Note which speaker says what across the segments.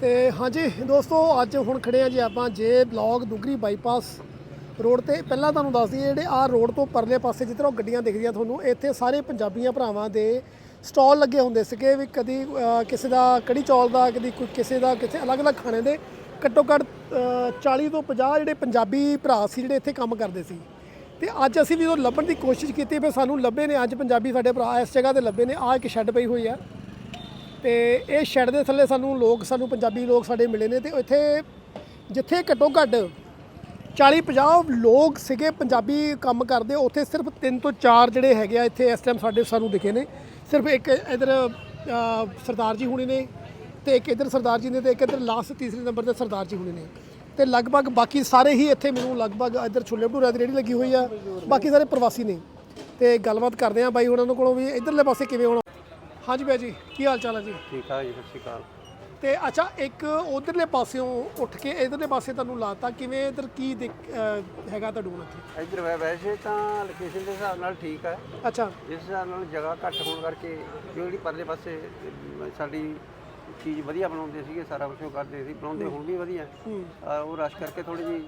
Speaker 1: ਤੇ ਹਾਂਜੀ ਦੋਸਤੋ ਅੱਜ ਹੁਣ ਖੜੇ ਆ ਜੀ ਆਪਾਂ ਜੇ ਬਲੌਗ ਦੁਗਰੀ ਬਾਈਪਾਸ ਰੋਡ ਤੇ। ਪਹਿਲਾਂ ਤੁਹਾਨੂੰ ਦੱਸ ਦਈਏ ਜਿਹੜੇ ਆਹ ਰੋਡ ਤੋਂ ਪਰਲੇ ਪਾਸੇ ਜਿੱਧਰੋਂ ਗੱਡੀਆਂ ਦਿਖਦੀਆਂ ਤੁਹਾਨੂੰ ਇੱਥੇ ਸਾਰੇ ਪੰਜਾਬੀਆਂ ਭਰਾਵਾਂ ਦੇ ਸਟਾਲ ਲੱਗੇ ਹੁੰਦੇ ਸੀਗੇ ਵੀ ਕਦੀ ਕਿਸੇ ਦਾ ਕੜੀ ਚੌਲ ਦਾ ਕਦੀ ਕੋਈ ਕਿਸੇ ਦਾ ਕਿਸੇ ਅਲੱਗ-ਅਲੱਗ ਖਾਣੇ ਦੇ। ਘੱਟੋ ਘੱਟ ਅਹ, 40 ਤੋਂ 50 ਜਿਹੜੇ ਪੰਜਾਬੀ ਭਰਾ ਸੀ ਜਿਹੜੇ ਇੱਥੇ ਕੰਮ ਕਰਦੇ ਸੀ। ਤੇ ਅੱਜ ਅਸੀਂ ਵੀ ਉਹ ਲੱਭਣ ਦੀ ਕੋਸ਼ਿਸ਼ ਕੀਤੀ ਫਿਰ ਸਾਨੂੰ ਲੱਭੇ ਨੇ ਅੱਜ ਪੰਜਾਬੀ ਸਾਡੇ ਭਰਾ ਇਸ ਜਗ੍ਹਾ ਤੇ ਲੱਭੇ ਨੇ ਆਹ ਇੱਕ ਸ਼ੈੱਡ ਪਈ ਹੋਈ ਆ। ਤੇ ਇਹ ਸ਼ੈੱਡ ਦੇ ਥੱਲੇ ਸਾਨੂੰ ਲੋਕ, ਸਾਨੂੰ ਪੰਜਾਬੀ ਲੋਕ ਸਾਡੇ ਮਿਲੇ ਨੇ ਤੇ ਇੱਥੇ ਜਿੱਥੇ ਘੱਟੋ ਘੱਟ 40 50 ਲੋਕ ਸੀਗੇ ਪੰਜਾਬੀ ਕੰਮ ਕਰਦੇ, ਉੱਥੇ ਸਿਰਫ 3 ਤੋਂ 4 ਜਿਹੜੇ ਹੈਗੇ ਆ ਇੱਥੇ ਇਸ ਟਾਈਮ ਸਾਡੇ ਸਾਨੂੰ ਦਿਖੇ ਨੇ। ਸਿਰਫ ਇੱਕ ਇਧਰ ਸਰਦਾਰ ਜੀ ਹੁਣੇ ਨੇ ਤੇ ਇੱਕ ਇਧਰ ਸਰਦਾਰ ਜੀ ਨੇ ਤੇ ਇੱਕ ਇਧਰ ਲਾਸਟ ਤੀਸਰੇ ਨੰਬਰ ਤੇ ਸਰਦਾਰ ਜੀ ਹੁਣੇ ਨੇ। ਤੇ ਲਗਭਗ ਬਾਕੀ ਸਾਰੇ ਹੀ ਇੱਥੇ ਮੈਨੂੰ ਲਗਭਗ ਇਧਰ ਛੋਲੇ ਭਟੂਰੇ ਦੀ ਰੇੜੀ ਲੱਗੀ ਹੋਈ ਆ, ਬਾਕੀ ਸਾਰੇ ਪ੍ਰਵਾਸੀ ਨੇ। ਤੇ ਗੱਲਬਾਤ ਕਰਦੇ ਆ ਬਾਈ ਉਹਨਾਂ ਕੋਲੋਂ ਵੀ, ਇਧਰਲੇ ਪਾਸੇ ਕਿਵੇਂ ਹੋਣਾ? ਹਾਂਜੀ ਬਾਈ ਜੀ ਕੀ ਹਾਲ ਚਾਲ ਹੈ ਜੀ?
Speaker 2: ਠੀਕ ਠਾਕ ਜੀ ਸਤਿ ਸ਼੍ਰੀ ਅਕਾਲ।
Speaker 1: ਤੇ ਅੱਛਾ ਇੱਕ ਉਧਰਲੇ ਪਾਸਿਓਂ ਉੱਠ ਕੇ ਇਧਰਲੇ ਪਾਸੇ ਤੁਹਾਨੂੰ ਲਾਤਾ ਕਿਵੇਂ ਇਧਰ ਕੀ ਦਿੱਕ- ਅਹ ਹੈਗਾ ਤੁਹਾਨੂੰ ਇੱਥੇ?
Speaker 2: ਇੱਧਰ ਵੈ ਵੈਸੇ ਤਾਂ ਲੋਕੇਸ਼ਨ ਦੇ ਹਿਸਾਬ ਨਾਲ ਠੀਕ ਹੈ
Speaker 1: ਅੱਛਾ।
Speaker 2: ਜਿਸ ਹਿਸਾਬ ਨਾਲ ਜਗ੍ਹਾ ਘੱਟ ਹੋਣ ਕਰਕੇ ਜਿਹੜੀ ਪਰਲੇ ਪਾਸੇ ਅਮ, ਸਾਡੀ ਚੀਜ਼ ਵਧੀਆ ਬਣਾਉਂਦੇ ਸੀਗੇ ਸਾਰਾ ਕੁਝ ਉਹ ਕਰਦੇ ਸੀ ਬਣਾਉਂਦੇ ਹੁਣ ਵੀ ਵਧੀਆ।
Speaker 1: ਹੂੰ।
Speaker 2: ਉਹ ਰਸ਼ ਕਰਕੇ ਥੋੜੀ ਜੀ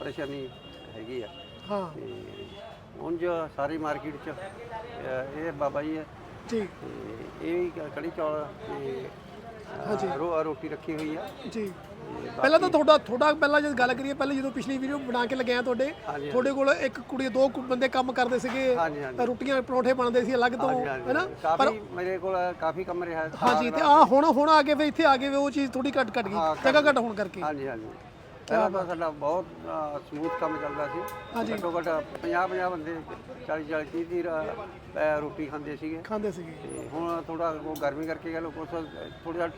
Speaker 2: ਪਰੇਸ਼ਾਨੀ ਹੈਗੀ ਆ।
Speaker 1: ਹਾਂ।
Speaker 2: ਤੇ ਹੁਣ ਜੋ ਸਾਰੀ ਮਾਰਕੀਟ 'ਚ ਇਹ ਬਾਬਾ ਜੀ ਹੈ ਤੇ ਇਹ ਵੀ ਕ- ਕੜੀ ਚੌਲ ਤੇ
Speaker 1: ਹਾਂਜੀ।
Speaker 2: ਅਹ, ਰੋ ਰੋਟੀ ਰੱਖੀ ਹੋਈ ਆ।
Speaker 1: ਜੀ। ਪਹਿਲਾਂ ਤਾਂ ਤੁਹਾਡਾ ਤੁਹਾਡਾ ਪਹਿਲਾਂ ਜਦ ਗੱਲ ਕਰੀਏ ਪਹਿਲਾਂ ਜਦੋਂ ਪਿਛਲੀ ਵੀਡੀਓ ਬਣਾ ਕੇ ਲਗਾਇਆ ਤੁਹਾਡੇ
Speaker 2: ਹਾਂਜੀ,
Speaker 1: ਤੁਹਾਡੇ ਕੋਲ ਇੱਕ ਕੁੜੀ ਦੋ ਕੁ ਬੰਦੇ ਕੰਮ ਕਰਦੇ ਸੀਗੇ
Speaker 2: ਹਾਂਜੀ ਹਾਂਜੀ।
Speaker 1: ਰੋਟੀਆਂ ਪਰੌਂਠੇ ਬਣਦੇ ਸੀ ਅਲੱਗ ਤੋਂ
Speaker 2: ਹਾਂਜੀ, ਹਾਂਜੀ,
Speaker 1: ਹੈਨਾ?
Speaker 2: ਕਾਫੀ ਮੇਰੇ ਕੋਲ ਕਾਫੀ ਕੰਮ ਰਿਹਾ।
Speaker 1: ਹਾਂਜੀ ਤੇ ਆ ਹੁਣ ਹੁਣ ਆ ਕੇ ਫਿਰ ਇੱਥੇ ਆ ਕੇ ਵੀ ਉਹ ਚੀਜ਼ ਥੋੜੀ ਘੱਟ ਘਟ
Speaker 2: ਹਾਂ,
Speaker 1: ਗਈ ਜਗ੍ਹਾ ਘੱਟ ਹੋਣ ਕਰਕੇ।
Speaker 2: ਹਾਂਜੀ ਹਾਂਜੀ। ਪਹਿਲਾਂ ਤਾਂ ਸਾਡਾ ਬਹੁਤ ਸਮੂਥ ਕੰਮ ਚੱਲਦਾ ਸੀ। ਘੱਟੋ ਘੱਟ 50 50 ਬੰਦੇ 40 40 30 30 ਰ- ਅਹ ਰੋਟੀ ਖਾਂਦੇ ਸੀਗੇ।
Speaker 1: ਖਾਂਦੇ ਸੀਗੇ।
Speaker 2: ਤੇ ਹੁਣ ਥੋੜਾ ਉਹ ਗਰਮੀ ਕਰਕੇ ਗੱਲ ਕੁਛ ਥੋੜਾ ਜਿਹਾ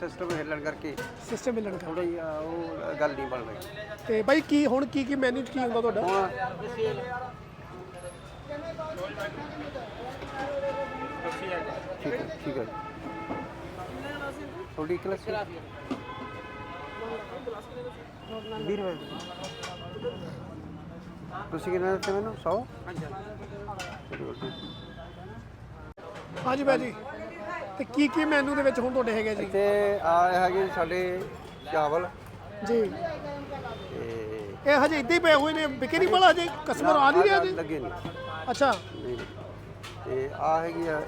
Speaker 2: ਸਿਸਟਮ ਹਿੱਲਣ ਕਰਕੇ
Speaker 1: ਸਿਸਟਮ ਮਿਲਣ ਕਰ
Speaker 2: ਥੋੜਾ ਉਹ ਗੱਲ ਨਹੀਂ ਬਣ ਰਹੀ।
Speaker 1: ਤੇ ਬਾਈ ਕੀ ਹੁਣ ਕੀ ਕੀ ਮੈਨੂ ਕੀ ਹੁੰਦਾ ਤੁਹਾਡਾ?
Speaker 2: ਹੁਣ ਠੀਕ ਹੈ ਠੀਕ ਹੈ। ਥੋੜੀ ਕਲਾਸ ਵੀਰ ਰੁਪਏ। ਤੁਸੀਂ ਕਿੰਨਾ ਦਿੱਤੇ ਮੈਨੂੰ? 100
Speaker 1: ਹਾਂਜੀ ਬਾਈ ਜੀ ਤੇ ਕੀ ਕੀ ਮੈਨੂ ਦੇ ਵਿੱਚ ਹੁਣ ਤੁਹਾਡੇ ਹੈਗੇ ਜੀ?
Speaker 2: ਤੇ ਆ ਹੈਗੇ ਸਾਡੇ ਚਾਵਲ।
Speaker 1: ਜੀ।
Speaker 2: ਤੇ
Speaker 1: ਇਹ ਹਜੇ ਇੱਦਾਂ ਹੀ ਪਏ ਹੋਏ ਨੇ। ਵਿਕੇ ਨਹੀਂ ਭਲਾ ਹਜੇ? ਕਸਟਮਰ ਆ ਨਹੀਂ ਰਿਹਾ ਜੀ
Speaker 2: ਲੱਗੇ ਨਹੀਂ।
Speaker 1: ਅੱਛਾ।
Speaker 2: ਨਹੀਂ। ਤੇ ਆ ਹੈਗੀ ਆ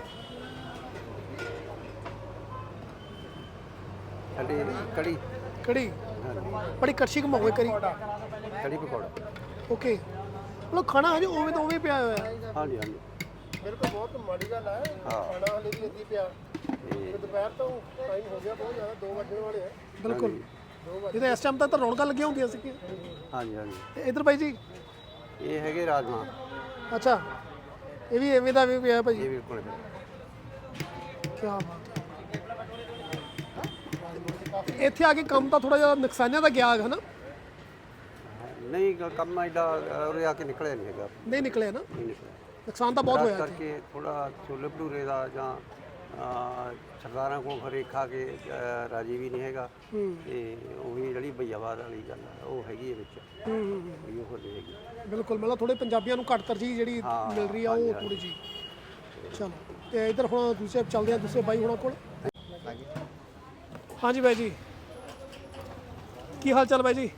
Speaker 2: ਸਾਡੀ ਕੜੀ।
Speaker 1: ਕੜੀ ਬੜੀ ਕੜਛੀ ਘਮਾਓਗੇ ਕਰੀ
Speaker 2: ਕੜੀ ਪਕੌੜਾ।
Speaker 1: ਓਕੇ। ਮਤਲਬ ਖਾਣਾ ਹਜੇ ਉਵੇਂ ਦਾ ਉਵੇਂ ਪਿਆ ਹੋਇਆ। ਹੈ
Speaker 2: ਹਾਂਜੀ ਹਾਂਜੀ।
Speaker 1: ਮੇਰੇ ਕੋਲ ਬਹੁਤ ਮਾੜੀ ਗੱਲ ਹੈ। ਖਾਣਾ ਹਲੇ ਵੀ ਇੱਦੀ ਪਿਆ।
Speaker 2: ਤੇ
Speaker 1: ਦੁਪਹਿਰ ਤੋਂ ਟਾਈਮ ਹੋ ਗਿਆ ਬਹੁਤ ਜ਼ਿਆਦਾ 2 ਵਜਣ ਵਾਲੇ ਆ। ਬਿਲਕੁਲ। ਇਹ ਤਾਂ ਇਸ ਟਾਈਮ ਤੱਕ ਤਾਂ ਰੌਣਕਾਂ ਲੱਗੀਆਂ ਹੁੰਦੀਆਂ ਸੀ।
Speaker 2: ਹਾਂਜੀ ਹਾਂਜੀ।
Speaker 1: ਇਧਰ ਭਾਈ ਜੀ?
Speaker 2: ਇਹ ਹੈਗੇ ਰਾਜਮਾ
Speaker 1: ਅੱਛਾ। ਇਹ ਵੀ ਐਵੇਂ ਦਾ ਵੀ ਪਿਆ ਭਾਈ।
Speaker 2: ਇਹ ਬਿਲਕੁਲ
Speaker 1: ਕੀ ਬਾਤ। ਹੈ ਇੱਥੇ ਆ ਕੇ ਕੰਮ ਤਾਂ ਥੋੜਾ ਜਿਹਾ ਨੁਕਸਾਨਿਆਂ ਦਾ ਗਿਆ ਹੈ ਨਾ
Speaker 2: ਨਹੀਂ ਕੰਮ ਐਡਾ ਉਰੇ ਆ ਕੇ ਨਿਕਲਿਆ ਨਹੀਂ ਹੈਗਾ।
Speaker 1: ਨਹੀਂ ਨਿਕਲਿਆ ਨਾ?
Speaker 2: ਨਹੀਂ ਨਿਕਲਿਆ।
Speaker 1: ਨੁਕਸਾਨ ਤਾਂ ਬਹੁਤ
Speaker 2: ਖਾਸ
Speaker 1: ਹੋਇਆ
Speaker 2: ਕਰਕੇ ਥੋੜਾ ਛੋਲੇ ਭਟੂਰੇ ਦਾ ਜਾਂ ਸਰਦਾਰਾਂ ਕੋਲ ਖਰੇ ਖਾ ਕੇ ਰਾਜੀ ਵੀ ਨਹੀਂ ਹੈਗਾ। ਤੇ ਉਹ ਜਿਹੜੀ ਬਈਆਵਾਦ ਵਾਲੀ ਗੱਲ ਆ ਉਹ ਹੈਗੀ ਹੈ ਵਿੱਚ।
Speaker 1: ਹੂੰ ਹੂੰ, ਹੂੰ।
Speaker 2: ਵੀ ਉਹ ਨਹੀਂ ਹੈਗੀ।
Speaker 1: ਬਿਲਕੁਲ ਮਤਲਬ ਥੋੜੇ ਪੰਜਾਬੀਆਂ ਨੂੰ ਘੱਟ ਤਰਜੀਹ ਜਿਹੜੀ ਮਿਲ ਰਹੀ ਆ ਉਹ ਥੋੜੀ ਜੀ ਚਲੋ ਤੇ ਇਧਰ ਹੁਣ ਦੂਸਰੇ ਚੱਲਦੇ ਆ ਦੂਸਰੇ ਬਾਈ ਹੁਣਾਂ ਕੋਲ। ਹਾਂਜੀ ਬਾਈ ਜੀ। ਕੀ ਹਾਲ ਚਾਲ ਬਾਈ ਜੀ?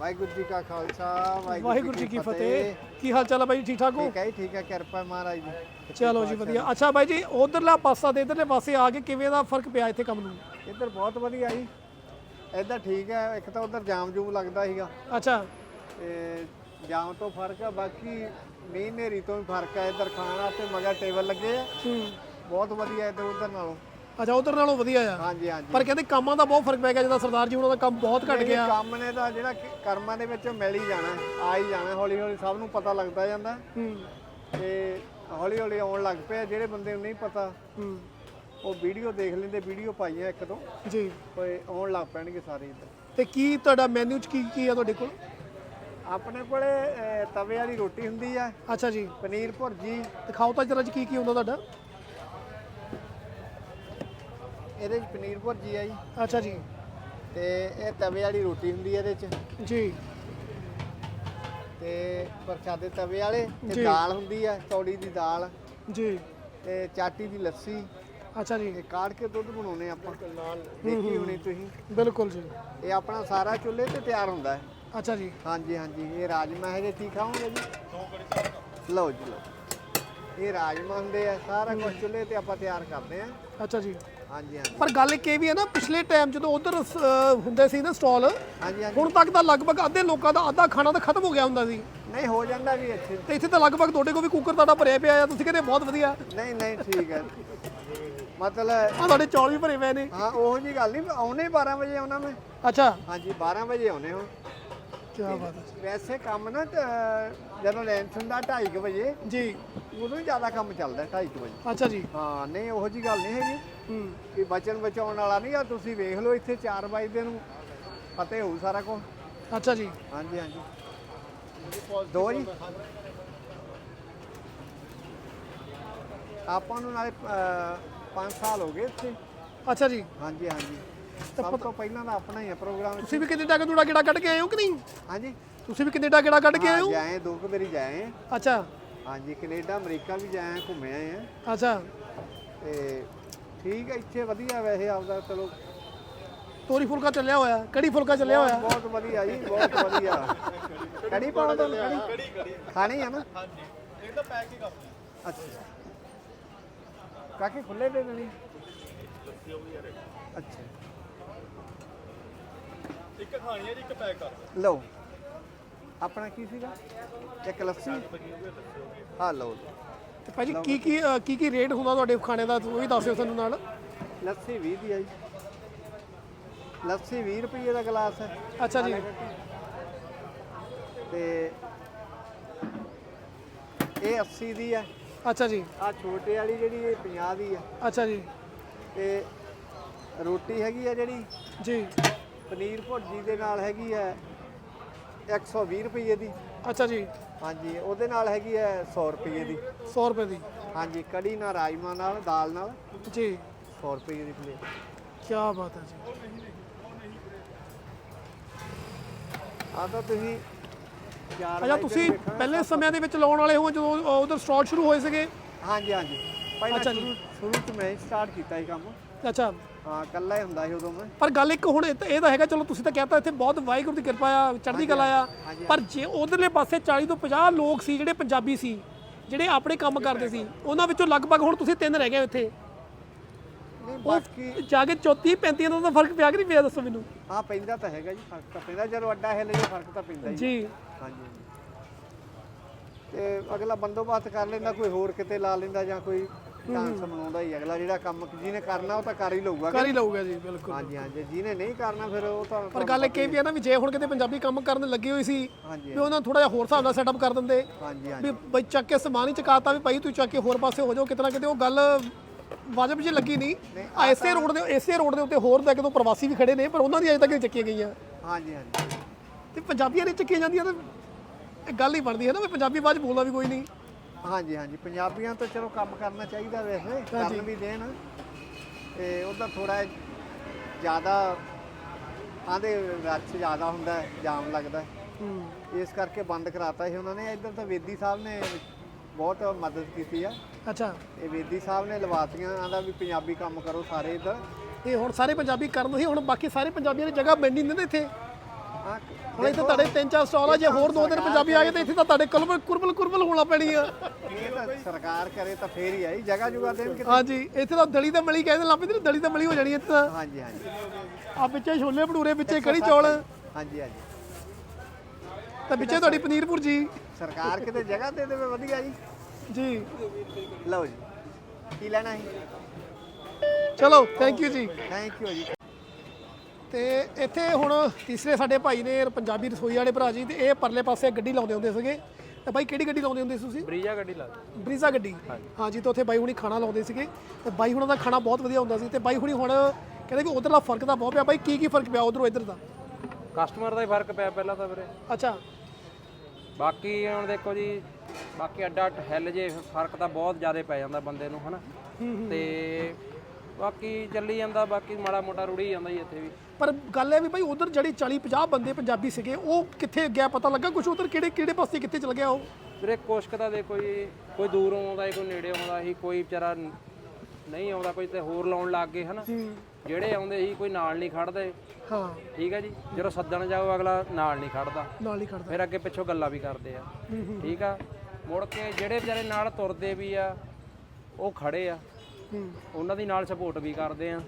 Speaker 3: ਵਾਹਿਗੁਰੂ ਜੀ ਕਾ ਖਾਲਸਾ
Speaker 1: ਵਾਹਿਗੁਰੂ ਜੀ ਕੀ ਫਤਿਹ। ਕੀ ਹਾਲ ਚਾਲ ਆ ਬਾਈ ਜੀ ਠੀਕ ਠਾਕ ਹੋ?
Speaker 3: ਠੀਕ ਹੈ ਜੀ, ਠੀਕ ਹੈ ਕਿਰਪਾ ਹੈ ਮਹਾਰਾਜ ਦੀ।
Speaker 1: ਚਲੋ ਜੀ ਵਧੀਆ। ਅੱਛਾ ਬਾਈ ਜੀ ਉਧਰਲਾ ਪਾਸਾ ਤੇ ਇਧਰਲੇ ਪਾਸੇ ਆ ਕੇ ਕਿਵੇਂ ਦਾ ਫ਼ਰਕ ਪਿਆ ਇੱਥੇ ਕੰਮ ਨੂੰ?
Speaker 3: ਇੱਧਰ ਬਹੁਤ ਵਧੀਆ ਜੀ। ਇੱਧਰ ਠੀਕ ਹੈ ਇੱਕ ਤਾਂ ਉਧਰ ਜਾਮ ਜੂਮ ਲੱਗਦਾ ਸੀਗਾ।
Speaker 1: ਅੱਛਾ।
Speaker 3: ਤੇ ਜਾਮ ਤੋਂ ਫ਼ਰਕ ਹੈ ਬਾਕੀ ਮੀਂਹ ਨੇਰੀ ਤੋਂ ਵੀ ਫ਼ਰਕ ਹੈ ਇੱਧਰ ਖਾਣਾ ਤੇ ਮਗਰ ਟੇਬਲ ਲੱਗੇ ਆ।
Speaker 1: ਹੂੰ।
Speaker 3: ਬਹੁਤ ਵਧੀਆ ਇੱਧਰ ਉਧਰ ਨਾਲੋਂ।
Speaker 1: ਅੱਛਾ ਉਧਰ ਨਾਲੋਂ ਵਧੀਆ ਆ।
Speaker 3: ਹਾਂਜੀ ਹਾਂਜੀ।
Speaker 1: ਪਰ ਕਹਿੰਦੇ ਕੰਮਾਂ ਦਾ ਬਹੁਤ ਫ਼ਰਕ ਪੈ ਗਿਆ ਜਦੋਂ ਸਰਦਾਰ ਜੀ ਉਹਨਾਂ ਦਾ ਕੰਮ ਬਹੁਤ ਘਟ ਗਿਆ।
Speaker 3: ਕੰਮ ਨੇ ਤਾਂ ਜਿਹੜਾ ਕਰਮਾਂ ਦੇ ਵਿੱਚ ਮਿਲ ਹੀ ਜਾਣਾ ਹੈ, ਆ ਹੀ ਜਾਣਾ ਹੌਲੀ ਹੌਲੀ ਸਭ ਨੂੰ ਪਤਾ ਲੱਗਦਾ ਜਾਂਦਾ।
Speaker 1: ਹੂੰ।
Speaker 3: ਤੇ ਹੌਲੀ ਹੌਲੀ ਆਉਣ ਲੱਗ ਪਿਆ ਜਿਹੜੇ ਬੰਦੇ ਨੂੰ ਨਹੀਂ ਪਤਾ
Speaker 1: ਹੂੰ।
Speaker 3: ਉਹ ਵੀਡੀਓ ਦੇਖ ਲੈਂਦੇ ਵੀਡੀਓ ਪਾਈਆਂ ਇੱਕ ਦੋ।
Speaker 1: ਜੀ।
Speaker 3: ਕੋਈ ਆਉਣ ਲੱਗ ਪੈਣਗੇ ਸਾਰੇ ਇੱਧਰ
Speaker 1: ਤੇ ਕੀ ਤੁਹਾਡਾ ਮੈਨੂ ਚ ਕੀ ਕੀ ਆ ਤੁਹਾਡੇ ਕੋਲ?
Speaker 3: ਆਪਣੇ ਕੋਲੇ ਤਵੇ ਵਾਲੀ ਰੋਟੀ ਹੁੰਦੀ ਆ।
Speaker 1: ਅੱਛਾ ਜੀ।
Speaker 3: ਪਨੀਰ ਭੁਰਜੀ।
Speaker 1: ਦਿਖਾਓ ਤਾਂ ਜਰਾ ਜੀ ਕੀ ਕੀ ਹੁੰਦਾ ਤੁਹਾਡਾ।
Speaker 3: ਇਹਦੇ ਚ ਪਨੀਰ ਭੁਰਜੀ ਆ ਜੀ।
Speaker 1: ਅੱਛਾ ਜੀ।
Speaker 3: ਤੇ ਇਹ ਤਵੇ ਵਾਲੀ ਰੋਟੀ ਹੁੰਦੀ ਇਹਦੇ ਚ
Speaker 1: ਜੀ।
Speaker 3: ਤੇ ਪ੍ਰਸ਼ਾਦੇ ਤਵੇ ਵਾਲੇ
Speaker 1: ਜੀ।
Speaker 3: ਤੇ ਦਾਲ ਹੁੰਦੀ ਆ ਚੌੜੀ ਦੀ ਦਾਲ।
Speaker 1: ਜੀ।
Speaker 3: ਤੇ ਚਾਟੀ ਦੀ ਲੱਸੀ।
Speaker 1: ਅੱਛਾ ਜੀ।
Speaker 3: ਇਹ ਕਾੜ ਕੇ ਦੁੱਧ ਬਣਾਉਨੇ ਆਪਾਂ। ਦੇਖੀ ਹੋਣੀ ਤੁਸੀਂ।
Speaker 1: ਬਿਲਕੁਲ ਜੀ।
Speaker 3: ਇਹ ਆਪਣਾ ਸਾਰਾ ਚੁੱਲ੍ਹੇ ਤੇ ਤਿਆਰ ਹੁੰਦਾ ਹੈ।
Speaker 1: ਅੱਛਾ ਜੀ।
Speaker 3: ਹਾਂਜੀ ਹਾਂਜੀ। ਇਹ ਰਾਜਮਾ ਹੈ ਜੇ ਕੀ ਖਾਓਗੇ ਜੀ? ਲਓ ਜੀ ਲਓ। ਇਹ ਰਾਜਮਾ ਹੁੰਦੇ ਆ ਸਾਰਾ ਕੁਝ ਚੁੱਲ੍ਹੇ ਤੇ ਆਪਾਂ ਤਿਆਰ ਕਰਦੇ ਆ।
Speaker 1: ਅੱਛਾ ਜੀ।
Speaker 3: ਹਾਂਜੀ ਹਾਂਜੀ।
Speaker 1: ਪਰ ਗੱਲ ਇੱਕ ਇਹ ਵੀ ਹੈ ਨਾ ਪਿਛਲੇ ਟਾਈਮ ਜਦੋਂ ਉਧਰ ਹੁੰਦੇ ਸੀ ਨਾ ਸਟਾਲ
Speaker 3: ਹਾਂਜੀ ਹਾਂਜੀ।
Speaker 1: ਹੁਣ ਤੱਕ ਤਾਂ ਲਗਭਗ ਅੱਧੇ ਲੋਕਾਂ ਦਾ ਅੱਧਾ ਖਾਣਾ ਤਾਂ ਖਤਮ ਹੋ ਗਿਆ ਹੁੰਦਾ ਸੀ।
Speaker 3: ਨਹੀਂ ਹੋ ਜਾਂਦਾ ਵੀ ਇੱਥੇ।
Speaker 1: ਤੇ ਇੱਥੇ ਤਾਂ ਲਗਭਗ ਤੁਹਾਡੇ ਕੋਲ ਵੀ ਕੁੱਕਰ ਤੁਹਾਡਾ ਭਰਿਆ ਪਿਆ ਆ ਤੁਸੀਂ ਕਹਿੰਦੇ ਬਹੁਤ ਵਧੀਆ।
Speaker 3: ਨਹੀਂ ਨਹੀਂ ਠੀਕ ਹੈ। ਮਤਲਬ
Speaker 1: ਆ ਤੁਹਾਡੇ ਚੌਲ ਵੀ ਭਰੇ ਪਏ ਨੇ।
Speaker 3: ਹਾਂ ਉਹੋ ਜੀ ਗੱਲ ਨਹੀਂ ਆਉਣੇ 12 ਵਜੇ ਆਉਣਾ ਮੈਂ।
Speaker 1: ਅੱਛਾ।
Speaker 3: ਹਾਂਜੀ 12 ਵਜੇ ਆਉਣੇ ਹੋ।
Speaker 1: ਕੀ ਬਾਤ ਹੈ।
Speaker 3: ਵੈਸੇ ਕੰਮ ਨਾ ਜਦੋਂ ਲੈਂਸ ਹੁੰਦਾ 2:30 ਵਜੇ
Speaker 1: ਜੀ।
Speaker 3: ਉਦੋਂ ਹੀ ਜ਼ਿਆਦਾ ਕੰਮ ਚੱਲਦਾ 2:30 ਵਜੇ।
Speaker 1: ਅੱਛਾ ਜੀ।
Speaker 3: ਹਾਂ ਨਹੀਂ ਉਹੋ ਜੀ ਗੱਲ ਨਹੀਂ ਹੈਗੀ। ਕਿ ਬਚਨ ਬਚਾਉਣ ਵਾਲਾ ਨਹੀਂ ਆ ਤੁਸੀਂ ਵੇਖ ਲਓ ਇੱਥੇ 4 ਵਜੇ ਨੂੰ। ਪਤਾ ਹੋਊ ਸਾਰਾ ਕੁਝ
Speaker 1: ਅੱਛਾ ਜੀ।
Speaker 3: ਹਾਂਜੀ ਹਾਂਜੀ। ਦੋ ਜੀ। ਆਪਾਂ ਨੂੰ ਨਾਲੇ 5 ਸਾਲ ਹੋ ਗਏ ਇੱਥੇ।
Speaker 1: ਅੱਛਾ ਜੀ।
Speaker 3: ਹਾਂਜੀ ਹਾਂਜੀ। ਸਭ ਤੋਂ ਪਹਿਲਾਂ ਦਾ ਆਪਣਾ ਹੀ ਹੈ ਪ੍ਰੋਗਰਾਮ
Speaker 1: ਤੁਸੀਂ ਵੀ ਕਿੰਨੇ ਟਾਕੇ ਦੂੜਾ ਕਿਹੜਾ ਕੱਢ ਕੇ ਆਏ ਹੋ ਕਿ ਨਹੀਂ?
Speaker 3: ਹਾਂਜੀ।
Speaker 1: ਤੁਸੀਂ ਵੀ ਕਿੰਨੇ ਟਾਕੇ ਕਿਹੜਾ ਕੱਢ ਕੇ ਆਏ
Speaker 3: ਹਾਂ, ਜਾਏ ਦੋ ਕੁ ਵਾਰੀ ਜਾਏ।
Speaker 1: ਅੱਛਾ।
Speaker 3: ਹਾਂਜੀ ਕੈਨੇਡਾ ਅਮਰੀਕਾ ਵੀ ਜਾਏ ਘੁੰਮੇ ਆਏ ਆ।
Speaker 1: ਅੱਛਾ।
Speaker 3: ਤੇ ਠੀਕ ਹੈ ਇੱਥੇ ਵਧੀਆ ਵੈਸੇ ਆਪਦਾ ਚਲੋ।
Speaker 1: ਤੋਰੀ ਫੁਲਕਾ ਚੱਲਿਆ ਹੋਇਆ ਕੜੀ ਫੁਲਕਾ ਚੱਲਿਆ ਹੋਇਆ।
Speaker 3: ਬਹੁਤ ਵਧੀਆ ਜੀ ਬਹੁਤ ਵਧੀਆ। ਕੜੀ ਪਾਉਣਾ ਤੁਹਾਨੂੰ ਕੜੀ। ਖਾਣੀ ਹੈ ਨਾ? ਹਾਂਜੀ। ਇਹ ਤਾਂ ਪੈਕ ਹੀ ਕਰ ਅੱਛਾ। ਕਾਕੇ ਖੁੱਲੇ ਦੇ ਦੇਣੀ ਅੱਛਾ।
Speaker 4: ਇੱਕ ਖਾਣੀ ਹੈ ਜੀ ਇੱਕ ਪੈਕ ਕਰ
Speaker 3: ਲਓ। ਆਪਣਾ ਕੀ ਸੀਗਾ? ਇੱਕ ਲੱਸੀ? ਹਾਂ ਲਓ।
Speaker 1: ਤੇ ਭਾਜੀ ਕੀ ਕੀ ਅ, ਕੀ ਕੀ ਰੇਟ ਹੁੰਦਾ ਤੁਹਾਡੇ ਖਾਣੇ ਦਾ? ਉਹ ਵੀ ਦੱਸਿਓ ਸਾਨੂੰ ਨਾਲ।
Speaker 3: ਲੱਸੀ 20 ਦੀ ਹੈ ਜੀ। ਲੱਸੀ 20 ਰੁਪਏ ਦਾ ਗਲਾਸ ਹੈ।
Speaker 1: ਅੱਛਾ ਜੀ।
Speaker 3: ਤੇ ਇਹ 80 ਦੀ ਹੈ।
Speaker 1: ਅੱਛਾ ਜੀ।
Speaker 3: ਆ ਛੋਟੇ ਵਾਲੀ ਜਿਹੜੀ ਇਹ 50 ਦੀ ਹੈ।
Speaker 1: ਅੱਛਾ ਜੀ।
Speaker 3: ਤੇ ਰੋਟੀ ਹੈਗੀ ਆ ਜਿਹੜੀ?
Speaker 1: ਜੀ।
Speaker 3: ਪਨੀਰ ਭੁਰਜੀ ਦੇ ਨਾਲ ਹੈਗੀ ਹੈ। 120 ਰੁਪਏ ਦੀ।
Speaker 1: ਅੱਛਾ ਜੀ।
Speaker 3: ਹਾਂਜੀ ਉਹਦੇ ਨਾਲ ਹੈਗੀ ਹੈ 100 ਰੁਪਏ ਦੀ।
Speaker 1: 100 ਰੁਪਏ ਦੀ।
Speaker 3: ਹਾਂਜੀ ਕੜੀ ਨਾਲ ਰਾਜਮਾ ਨਾਲ ਦਾਲ ਨਾਲ।
Speaker 1: ਜੀ।
Speaker 3: 100 ਰੁਪਏ ਦੀ ਪਲੇਟ।
Speaker 1: ਕੀ ਬਾਤ ਹੈ ਜੀ।
Speaker 3: ਆ ਤਾਂ ਤੁਸੀਂ ਚਾਰ
Speaker 1: ਅੱਛਾ ਤੁਸੀਂ। ਪਹਿਲੇ ਸਮਿਆਂ ਦੇ ਵਿੱਚ ਲਾਉਣ ਵਾਲੇ ਹੋ ਜਦੋਂ ਉਧਰ ਸਟਾਲ ਸ਼ੁਰੂ ਹੋਏ ਸੀਗੇ?
Speaker 3: ਹਾਂਜੀ ਹਾਂਜੀ। ਪਹਿਲਾਂ
Speaker 1: ਅੱਛਾ ਜੀ।
Speaker 3: ਸ਼ੁਰੂ ਸ਼ੁਰੂ ਚ ਮੈਂ ਸਟਾਰਟ ਕੀਤਾ ਇਹ ਕੰਮ।
Speaker 1: ਅੱਛਾ।
Speaker 3: ਹਾਂ ਇਕੱਲਾ ਹੀ ਹੁੰਦਾ ਸੀ ਉਦੋਂ ਮੈਂ।
Speaker 1: ਪਰ ਗੱਲ ਇੱਕ ਹੁਣ ਇਹ ਤਾਂ- ਇਹ ਤਾਂ ਹੈਗਾ ਚਲੋ ਤੁਸੀਂ ਤਾਂ ਕਹਤਾ ਇੱਥੇ ਬਹੁਤ ਵਾਹਿਗੁਰੂ ਦੀ ਕਿਰਪਾ ਆ ਚੜ੍ਹਦੀ ਕਲਾ ਆ।
Speaker 3: ਹਾਂਜੀ।
Speaker 1: ਪਰ ਜੇ ਉਧਰਲੇ ਪਾਸੇ 40 ਤੋਂ 50 ਲੋਕ ਸੀ ਜਿਹੜੇ ਪੰਜਾਬੀ ਸੀ ਜਿਹੜੇ ਆਪਣੇ ਕੰਮ ਕਰਦੇ ਸੀ ਉਹਨਾਂ ਵਿੱਚੋਂ ਲਗਭਗ ਹੁਣ ਤੁਸੀਂ ਤਿੰਨ ਰਹਿ ਗਏ ਇੱਥੇ।
Speaker 3: ਨਹੀਂ ਬਾਕੀ
Speaker 1: ਜਾ ਕੇ 34 35 ਦਾ ਤਾਂ ਫ਼ਰਕ ਪਿਆ ਕਿ ਨਹੀਂ ਪਿਆ ਦੱਸੋ ਮੈਨੂੰ?
Speaker 3: ਹਾਂ ਪੈਂਦਾ ਤਾਂ ਹੈਗਾ ਜੀ ਫ਼ਰਕ ਤਾਂ ਪੈਂਦਾ। ਜਦੋਂ ਅੱਡਾ ਹਿੱਲ ਜੇ ਫ਼ਰਕ ਤਾਂ ਪੈਂਦਾ ਹੀ
Speaker 1: ਜੀ।
Speaker 3: ਹਾਂਜੀ। ਤੇ ਅਗਲਾ ਬੰਦੋਬਸਤ ਕਰ ਲੈਂਦਾ ਕੋਈ ਹੋਰ ਕਿਤੇ ਲਾ ਲੈਂਦਾ ਜਾਂ ਕੋਈ ਚਾਂਸ ਬਣਾਉਂਦਾ ਹੀ ਅਗਲਾ ਜਿਹੜਾ ਕੰਮ ਜਿਹਨੇ ਕਰਨਾ ਉਹ ਤਾਂ ਕਰ ਹੀ ਲਊਗਾ
Speaker 1: ਕਰ ਹੀ ਲਊਗਾ ਜੀ ਬਿਲਕੁਲ।
Speaker 3: ਹਾਂਜੀ ਹਾਂਜੀ। ਜਿਹਨੇ ਨਹੀਂ ਕਰਨਾ ਫਿਰ ਉਹ ਤਾਂ
Speaker 1: ਪਰ ਗੱਲ ਇਹ ਵੀ ਹੈ ਨਾ ਵੀ ਜੇ ਹੁਣ ਕਿਤੇ ਪੰਜਾਬੀ ਕੰਮ ਕਰਨ ਲੱਗੀ ਹੋਈ ਸੀ ਵੀ ਉਹਨਾਂ ਥੋੜਾ ਜਿਹਾ ਹੋਰ ਹਿਸਾਬ ਨਾਲ ਸੈਟਅਪ ਕਰ ਦਿੰਦੇ।
Speaker 3: ਹਾਂਜੀ ਹਾਂਜੀ।
Speaker 1: ਵੀ ਬਈ ਚੱਕ ਕੇ ਸਮਾਨ ਹੀ ਚਕਾਤਾ ਵੀ ਭਾਈ ਤੂੰ ਚੱਕ ਕੇ ਹੋਰ ਪਾਸੇ ਹੋ ਜਾਓ ਕਿਤੇ ਨਾ ਕਿਤੇ ਉਹ ਗੱਲ ਵਾਜਬ ਜੀ ਲੱਗੀ ਨਹੀਂ। ਇਸੇ ਰੋਡ ਦੇ ਇਸੇ ਰੋਡ ਦੇ ਉੱਤੇ ਹੋਰ ਤਾਂ ਕਿਤੋਂ ਪ੍ਰਵਾਸੀ ਵੀ ਖੜੇ ਨੇ ਪਰ ਉਹਨਾਂ ਦੀ ਅਜੇ ਤੱਕ ਚੱਕੀਆਂ ਗਈਆਂ।
Speaker 3: ਹਾਂਜੀ ਹਾਂਜੀ।
Speaker 1: ਤੇ ਪੰਜਾਬੀਆਂ ਨੇ ਚੱਕੀਆਂ ਜਾਂਦੀਆਂ ਤਾਂ ਇਹ ਗੱਲ ਹੀ ਬਣਦੀ ਹੈ ਨਾ ਵੀ ਪੰਜਾਬੀ 'ਚ ਬੋਲਦਾ ਵੀ ਕੋਈ ਨਹੀਂ।
Speaker 3: ਹਾਂਜੀ ਹਾਂਜੀ। ਪੰਜਾਬੀਆਂ ਤੋਂ ਚਲੋ ਕੰਮ ਕਰਨਾ ਚਾਹੀਦਾ ਵੈਸੇ ਕਰਨ ਵੀ ਦੇਣ। ਤੇ ਉਹਦਾ ਥੋੜਾ ਜ਼ਿਆਦਾ ਆਂਦੇ ਰੱਛ ਜ਼ਿਆਦਾ ਹੁੰਦਾ ਜਾਮ ਲੱਗਦਾ। ਇਸ ਕਰਕੇ ਬੰਦ ਕਰਾਤਾ ਸੀ ਉਹਨਾਂ ਨੇ। ਇੱਧਰ ਤਾਂ ਵੇਦੀ ਸਾਹਿਬ ਨੇ ਬਹੁਤ ਮਦਦ ਕੀਤੀ ਆ।
Speaker 1: ਅੱਛਾ।
Speaker 3: ਇਹ ਵੇਦੀ ਸਾਹਿਬ ਨੇ ਲਵਾਤੀਆਂ ਆਂਦਾ ਵੀ ਪੰਜਾਬੀ ਕੰਮ ਕਰੋ ਸਾਰੇ ਇੱਧਰ।
Speaker 1: ਇਹ ਹੁਣ ਸਾਰੇ ਪੰਜਾਬੀ ਕਰਨ ਸੀ ਹੁਣ ਬਾਕੀ ਸਾਰੇ ਪੰਜਾਬੀਆਂ ਦੀ ਜਗ੍ਹਾ ਮਿਲ ਨਹੀਂ ਦਿੰਦੇ ਇੱਥੇ। ਹੁਣ ਇੱਥੇ ਤੁਹਾਡੇ ਤਿੰਨ ਚਾਰ ਸਟਾਲ ਆ ਜੇ ਹੋਰ ਦੋ ਦਿਨ ਪੰਜਾਬੀ ਆ ਗਏ ਤਾਂ ਇੱਥੇ ਤਾਂ ਤੁਹਾਡੇ ਕੁਰਬਲ ਕੁਰਬਲ ਕੁਰਬਲ ਹੋਣਾ ਪੈਣੀ ਆ
Speaker 3: ਇਹ ਤਾਂ ਸਰਕਾਰ ਕਰੇ ਤਾਂ ਫੇਰ ਹੀ ਆਈ ਜਗ੍ਹਾ ਜੁਗਾ ਦੇਣ ਕਿ
Speaker 1: ਹਾਂਜੀ ਇੱਥੇ ਤਾਂ ਦਲੀ ਤਾਂ ਮਲੀ ਕਹਿੰਦੇ ਲੱਭਦੇ ਨੇ ਦਲੀ ਤਾਂ ਮਲੀ ਹੋ ਜਾਣੀ ਇੱਥੇ ਤਾਂ।
Speaker 3: ਹਾਂਜੀ ਹਾਂਜੀ।
Speaker 1: ਆ ਵਿੱਚੇ ਛੋਲੇ ਭਟੂਰੇ ਵਿੱਚੇ ਕੜੀ ਚੌਲ।
Speaker 3: ਹਾਂਜੀ ਹਾਂਜੀ।
Speaker 1: ਤੇ ਵਿੱਚੇ ਤੁਹਾਡੀ ਪਨੀਰ ਭੁਰਜੀ।
Speaker 3: ਸਰਕਾਰ ਕਿਤੇ ਜਗ੍ਹਾ ਦੇ ਦੇਵੇ ਵਧੀਆ ਜੀ।
Speaker 1: ਜੀ।
Speaker 3: ਲਓ ਜੀ ਕੀ ਲੈਣਾ ਹੈ
Speaker 1: ਚਲੋ thank you ji.
Speaker 3: Thank you ji.
Speaker 1: ਤੇ ਇੱਥੇ ਹੁਣ ਤੀਸਰੇ ਸਾਡੇ ਭਾਈ ਨੇ ਪੰਜਾਬੀ ਰਸੋਈ ਵਾਲੇ ਭਰਾ ਜੀ ਤੇ ਇਹ ਪਰਲੇ ਪਾਸੇ ਗੱਡੀ ਲਾਉਂਦੇ ਹੁੰਦੇ ਸੀਗੇ। ਤੇ ਬਾਈ ਕਿਹੜੀ ਗੱਡੀ ਲਾਉਂਦੇ ਹੁੰਦੇ ਸੀ ਤੁਸੀਂ?
Speaker 4: ਬਰੀਜਾ ਗੱਡੀ ਲਾ
Speaker 1: ਬਰੀਜ਼ਾ ਗੱਡੀ। ਹਾਂਜੀ। ਤੇ ਉੱਥੇ ਬਾਈ ਹੁਣੀ ਖਾਣਾ ਲਾਉਂਦੇ ਸੀਗੇ। ਤੇ ਬਾਈ ਹੁਣਾਂ ਦਾ ਖਾਣਾ ਬਹੁਤ ਵਧੀਆ ਹੁੰਦਾ ਸੀ। ਤੇ ਬਾਈ ਹੁਣੀ ਹੁਣ ਕਹਿੰਦੇ ਵੀ ਉਧਰਲਾ ਫ਼ਰਕ ਤਾਂ ਬਹੁਤ ਪਿਆ। ਬਾਈ ਕੀ ਕੀ ਫ਼ਰਕ ਪਿਆ ਉਧਰੋਂ ਇੱਧਰ ਦਾ?
Speaker 4: ਕਸਟਮਰ ਦਾ ਹੀ ਫ਼ਰਕ ਪਿਆ ਪਹਿਲਾਂ ਤਾਂ ਵੀਰੇ।
Speaker 1: ਅੱਛਾ।
Speaker 4: ਬਾਕੀ ਹੁਣ ਦੇਖੋ ਜੀ ਬਾਕੀ ਅੱਡਾ ਹਿੱਲ ਜੇ ਫ਼ਰਕ ਤਾਂ ਬਹੁਤ ਜ਼ਿਆਦਾ ਪੈ ਜਾਂਦਾ ਬੰਦੇ ਨੂੰ ਹਨਾ? ਤੇ ਬਾਕੀ ਚੱਲੀ ਜਾਂਦਾ ਬਾਕੀ ਮਾੜਾ ਮੋਟਾ ਰੁੜੀ ਜਾਂਦਾ ਜੀ ਇੱਥੇ ਵੀ।
Speaker 1: ਪਰ ਗੱਲ ਇਹ ਵੀ ਭਾਈ ਉਧਰ ਜਿਹੜੀ 40 50 ਬੰਦੇ ਪੰਜਾਬੀ ਸੀਗੇ ਉਹ ਕਿੱਥੇ ਗਿਆ ਪਤਾ ਲੱਗਾ? ਕੁਝ ਉਧਰ ਕਿਹੜੇ ਕਿਹੜੇ ਪਾਸੇ ਕਿੱਥੇ ਚਲ ਗਿਆ ਉਹ?
Speaker 4: ਵੀਰੇ ਕੁਛ ਕੁ ਤਾਂ ਦੇਖੋ ਜੀ ਕੋਈ ਦੂਰੋਂ ਆਉਂਦਾ ਸੀ ਕੋਈ ਨੇੜੇ ਆਉਂਦਾ ਸੀ ਕੋਈ ਵਿਚਾਰਾ ਨਹੀਂ ਆਉਂਦਾ ਕੋਈ ਤੇ ਹੋਰ ਲਾਉਣ ਲੱਗ ਗਏ ਹਨਾ?
Speaker 1: ਹੂੰ।
Speaker 4: ਜਿਹੜੇ ਆਉਂਦੇ ਸੀ ਕੋਈ ਨਾਲ ਨਹੀਂ ਖੜਦੇ।
Speaker 1: ਹਾਂ।
Speaker 4: ਠੀਕ ਹੈ ਜੀ? ਜਦੋਂ ਸੱਦਣ ਜਾਓ ਅਗਲਾ ਨਾਲ ਨਹੀਂ ਖੜਦਾ।
Speaker 1: ਨਾਲ ਹੀ ਖੜਦਾ।
Speaker 4: ਫਿਰ ਅੱਗੇ ਪਿੱਛੋਂ ਗੱਲਾਂ ਵੀ ਕਰਦੇ ਆ।
Speaker 1: ਹੂੰ ਹੂੰ।
Speaker 4: ਠੀਕ ਆ? ਮੁੜ ਕੇ ਜਿਹੜੇ ਵਿਚਾਰੇ ਨਾਲ ਤੁਰਦੇ ਵੀ ਆ ਉਹ ਖੜੇ ਆ।
Speaker 1: ਹੂੰ
Speaker 4: ਉਹਨਾਂ ਦੀ ਨਾਲ ਸਪੋਰਟ ਵੀ ਕਰਦੇ ਆ।